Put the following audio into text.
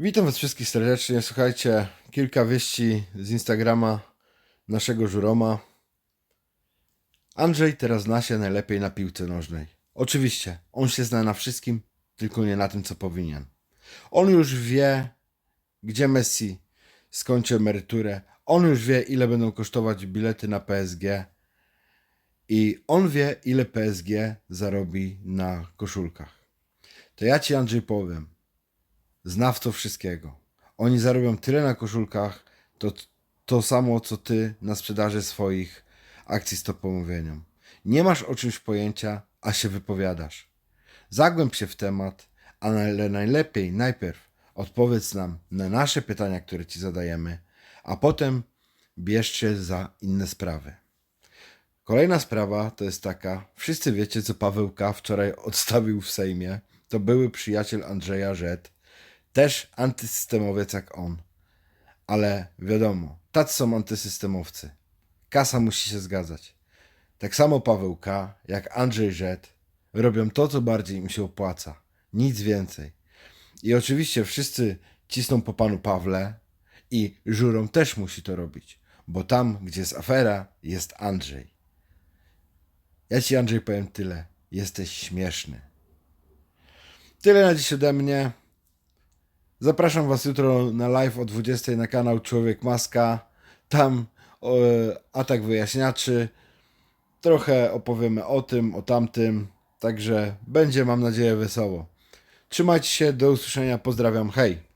Witam Was wszystkich serdecznie. Słuchajcie, kilka wieści z Instagrama naszego żuroma. Andrzej teraz zna się najlepiej na piłce nożnej. Oczywiście, on się zna na wszystkim, tylko nie na tym, co powinien. On już wie, gdzie Messi skończy emeryturę. On już wie, ile będą kosztować bilety na PSG. I on wie, ile PSG zarobi na koszulkach. To ja Ci, Andrzej, powiem znawcą wszystkiego. Oni zarobią tyle na koszulkach, to to samo co ty na sprzedaży swoich akcji z pomówienią. Nie masz o czymś pojęcia, a się wypowiadasz. Zagłęb się w temat, ale najlepiej najpierw odpowiedz nam na nasze pytania, które ci zadajemy, a potem bierz się za inne sprawy. Kolejna sprawa to jest taka, wszyscy wiecie, co Paweł K. wczoraj odstawił w Sejmie. To były przyjaciel Andrzeja Żet, też antysystemowiec jak on. Ale wiadomo, tacy są antysystemowcy. Kasa musi się zgadzać. Tak samo Paweł K., jak Andrzej Żet, robią to, co bardziej im się opłaca. Nic więcej. I oczywiście wszyscy cisną po panu Pawle i żurą też musi to robić, bo tam, gdzie jest afera, jest Andrzej. Ja ci, Andrzej, powiem tyle. Jesteś śmieszny. Tyle na dziś ode mnie. Zapraszam Was jutro na live o 20 na kanał Człowiek Maska. Tam o, atak wyjaśniaczy. Trochę opowiemy o tym, o tamtym. Także będzie, mam nadzieję, wesoło. Trzymajcie się, do usłyszenia. Pozdrawiam, hej!